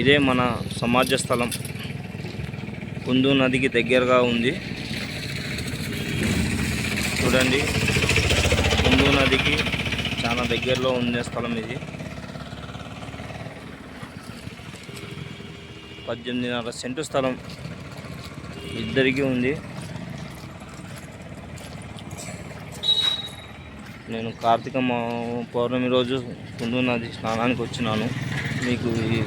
ఇదే మన సమాజ స్థలం. కుందు నదికి దగ్గరగా ఉంది. చూడండి కుందు నదికి చాలా దగ్గరలో ఉండే స్థలం ఇది. పద్దెనిమిదిన్నర సెంటు స్థలం ఇద్దరికీ ఉంది. నేను కార్తీక పౌర్ణమి రోజు కుందు నది స్నానానికి వచ్చినాను. మీకు ఈ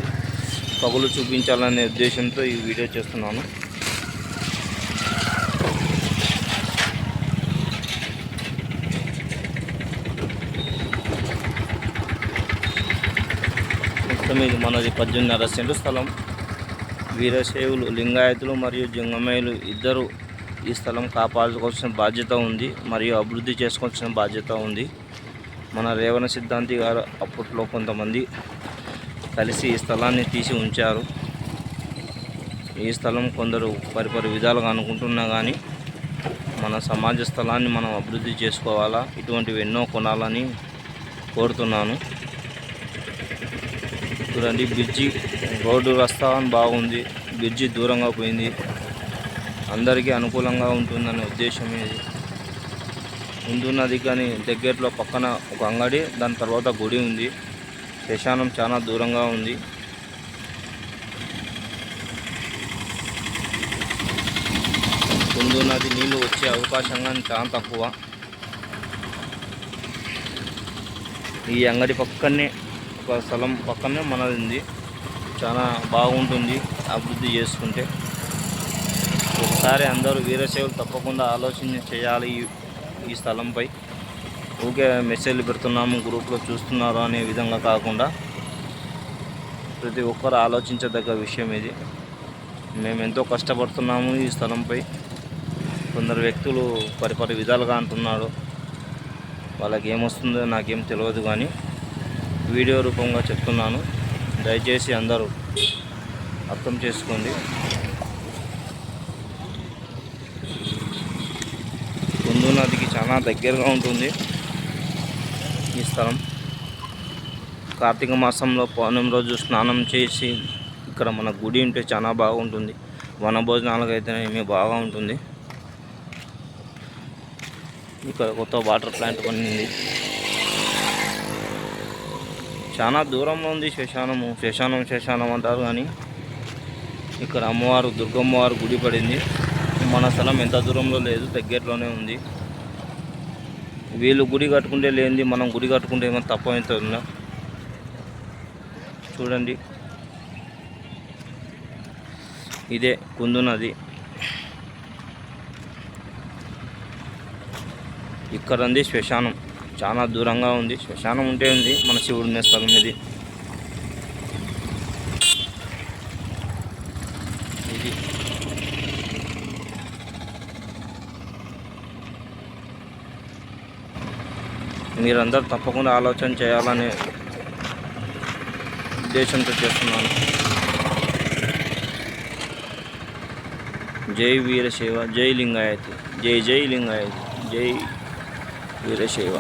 పగులు చూపించాలనే ఉద్దేశంతో ఈ వీడియో చేస్తున్నాను. మొత్తం ఇది మనది పద్దెనిమిదిన్నర సెంటు స్థలం. వీరశైవులు లింగాయతులు మరియు జంగమయ్యలు ఇద్దరు ఈ స్థలం కాపాడుకోవాల్సిన బాధ్యత ఉంది మరియు అభివృద్ధి చేసుకోవాల్సిన బాధ్యత ఉంది. మన రేవణ సిద్ధాంతి గారు అప్పట్లో కొంతమంది కలిసి ఈ స్థలాన్ని తీసి ఉంచారు. ఈ స్థలం కొందరు పరిపరి విధాలుగా అనుకుంటున్నా కానీ మన సమాజ స్థలాన్ని మనం అభివృద్ధి చేసుకోవాలా? ఇటువంటివి ఎన్నో కొనాలని కోరుతున్నాను. చూడండి బ్రిడ్జి రోడ్డు రస్తా బాగుంది. బ్రిడ్జి దూరంగా పోయింది. అందరికీ అనుకూలంగా ఉంటుందనే ఉద్దేశం ఇది ముందున్నది కానీ దగ్గరలో పక్కన ఒక అంగడి దాని తర్వాత గుడి ఉంది. శ్మశానం చాలా దూరంగా ఉంది. ముందు నది నీళ్ళు వచ్చే అవకాశం కానీ చాలా తక్కువ. ఈ అంగడి పక్కనే ఒక స్థలం పక్కనే మనది. ఉంది చాలా బాగుంటుంది అభివృద్ధి చేసుకుంటే. ఒకసారి అందరూ వీరసేవలు తప్పకుండా ఆలోచన చేయాలి ఈ ఈ స్థలంపై. ఊకే మెసేజ్లు పెడుతున్నాము గ్రూప్లో చూస్తున్నారు అనే విధంగా కాకుండా ప్రతి ఒక్కరు ఆలోచించదగ్గ విషయం ఇది. మేము ఎంతో కష్టపడుతున్నాము ఈ స్థలంపై. కొందరు వ్యక్తులు పరిపరి విధాలుగా అంటున్నారు. వాళ్ళకి ఏమొస్తుందో నాకేం తెలియదు కానీ వీడియో రూపంగా చెప్తున్నాను. దయచేసి అందరూ అర్థం చేసుకోండి. కుందు నదికి చాలా దగ్గరగా ఉంటుంది. ఈ స్థలం. కార్తీక మాసంలో పౌర్ణమి రోజు స్నానం చేసి ఇక్కడ మన గుడి ఉంటే చాలా బాగుంటుంది. వన భోజనాలకు అయితేనేమి బాగా ఉంటుంది. ఇక్కడ కొత్త వాటర్ ప్లాంట్ పడింది చాలా దూరంలో ఉంది శ్మశానము శ్మశానం శ్మశానం అంటారు కానీ ఇక్కడ అమ్మవారు దుర్గమ్మవారు గుడి పడింది. మన స్థలం ఎంత దూరంలో లేదు దగ్గరలోనే ఉంది. వీళ్ళు గుడి కట్టుకుంటే లేనిది మనం గుడి కట్టుకుంటే ఏమైనా తప్పమవుతుందా చూడండి. ఇదే కుందు నది. ఇక్కడ ఉంది శ్మశానం. చాలా దూరంగా ఉంది. శ్మశానం ఉంటే ఉంది మన శివుడు స్థలం ఇది మీరందరూ తప్పకుండా ఆలోచన చేయాలనే ఉద్దేశంతో చేస్తున్నాను. జై వీరశైవ జై లింగాయతి జై జై లింగాయతి జై వీరశైవ.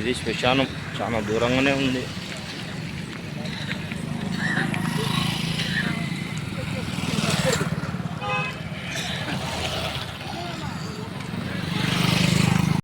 ఇది శ్మశానం చాలా దూరంగానే ఉంది.